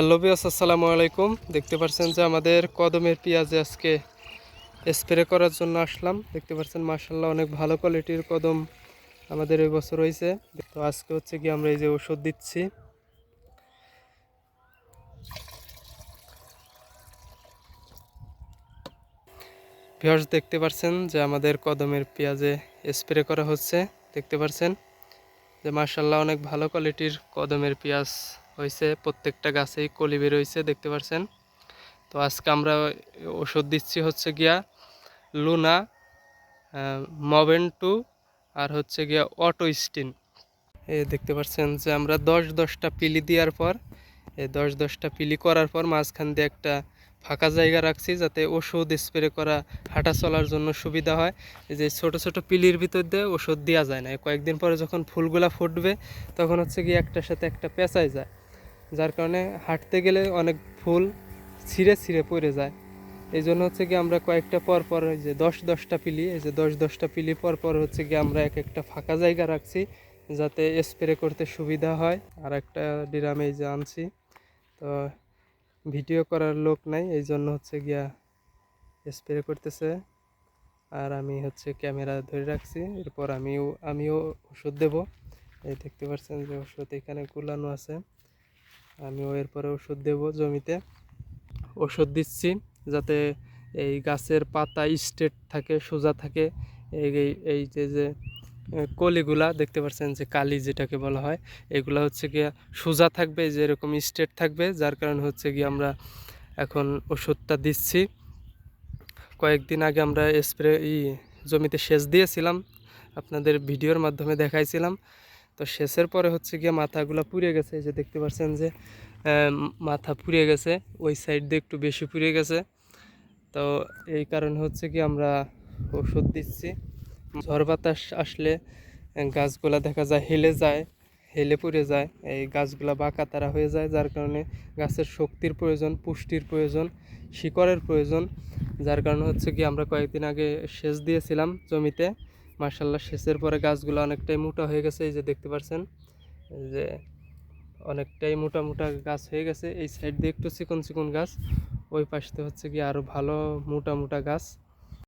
Hello বিয়াস আসসালামু আলাইকুম। দেখতে পাচ্ছেন যে আমাদের কদমের পেঁয়াজে আজকে স্প্রে করার জন্য আসলাম। দেখতে পাচ্ছেন মার্শাল্লাহ অনেক ভালো কোয়ালিটির কদম আমাদের এই বছর হয়েছে তো আজকে হচ্ছে কি আমরা এই যে ওষুধ দিচ্ছি। ভিউয়ার্স, দেখতে পাচ্ছেন যে আমাদের কদমের পেঁয়াজে স্প্রে করা হচ্ছে। দেখতে পাচ্ছেন যে মার্শাল্লাহ অনেক ভালো কোয়ালিটির কদমের পেঁয়াজ হয়েছে প্রত্যেকটা গাছেই কলি বের হয়েছে দেখতে পাচ্ছেন তো আজকে আমরা ওষুধ দিচ্ছি হচ্ছে গিয়া লুনা মভেন টু আর হচ্ছে গিয়া অটো স্টিন এই দেখতে পাচ্ছেন যে আমরা দশ দশটা পিলি দেওয়ার পর এই দশ দশটা পিলি করার পর মাঝখান দিয়ে একটা ফাঁকা জায়গা রাখছি যাতে ওষুধ স্প্রে করা, হাঁটা চলার জন্য সুবিধা হয়। এই যে ছোট ছোট পিলির ভিতর দিয়ে ওষুধ দেওয়া যায় না। কয়েকদিন পরে যখন ফুলগুলা ফুটবে, তখন হচ্ছে কি একটার সাথে একটা পেঁচায় যায়। যার কারণে হাঁটতে গেলে অনেক ফুল ছিঁড়ে ছিঁড়ে পড়ে যায়। এই জন্য হচ্ছে কি আমরা কয়েকটা পর পর এই যে দশ দশটা পিলি, এই যে দশ দশটা পিলি পর পর হচ্ছে কি আমরা এক একটা ফাঁকা জায়গা রাখছি যাতে স্প্রে করতে সুবিধা হয়। আর একটা ডিরামে যে আনছি। তো ভিডিও করার লোক নাই, এই জন্য হচ্ছে গিয়া স্প্রে করতেছে। আর আমি হচ্ছে ক্যামেরা ধরে রাখছি, এরপর আমিও আমিও ওষুধ দেব। এই দেখতে পাচ্ছেন যে ওষুধ এখানে কুলানো আছে। আমিও এরপরে ওষুধ দেব জমিতে। ওষুধ দিচ্ছি যাতে এই গাছের পাতা স্ট্রেট থাকে, সোজা থাকে। এই এই- যে যে কলিগুলা, দেখতে পাচ্ছেন যে কালি যেটাকে বলা হয়, এগুলা হচ্ছে গিয়া সোজা থাকবে যে এরকম স্ট্রেট থাকবে, যার কারণে হচ্ছে গিয়ে আমরা এখন ওষুধটা দিচ্ছি। কয়েকদিন আগে আমরা স্প্রে জমিতে সেচ দিয়েছিলাম, আপনাদের ভিডিওর মাধ্যমে দেখাইছিলাম। তো সেচের পরে হচ্ছে গিয়ে মাথাগুলো পুড়ে গেছে, এই যে দেখতে পাচ্ছেন যে মাথা পুড়ে গেছে, ওই সাইড দিয়ে একটু বেশি পুড়ে গেছে। তো এই কারণে হচ্ছে কি আমরা ওষুধ দিচ্ছি। ঝড় বাতাস আসলে গাছগুলা দেখা যায় হেলে যায়, হেলে পড়ে যায়, এই গাছগুলা বাঁকা তারা হয়ে যায়, যার কারণে গাছের শক্তির প্রয়োজন, পুষ্টির প্রয়োজন, শিকড়ের প্রয়োজন, যার কারণে হচ্ছে কি আমরা কয়েকদিন আগে সেচ দিয়েছিলাম জমিতে। মার্শাল্লাহ সেচের পরে গাছগুলো অনেকটাই মোটা হয়ে গেছে। এই যে দেখতে পাচ্ছেন যে অনেকটাই মোটা মোটা গাছ হয়ে গেছে। এই সাইড দিয়ে একটু চিকন চিকন গাছ, ওই পাশতে হচ্ছে কি আরও ভালো মোটা মোটা গাছ।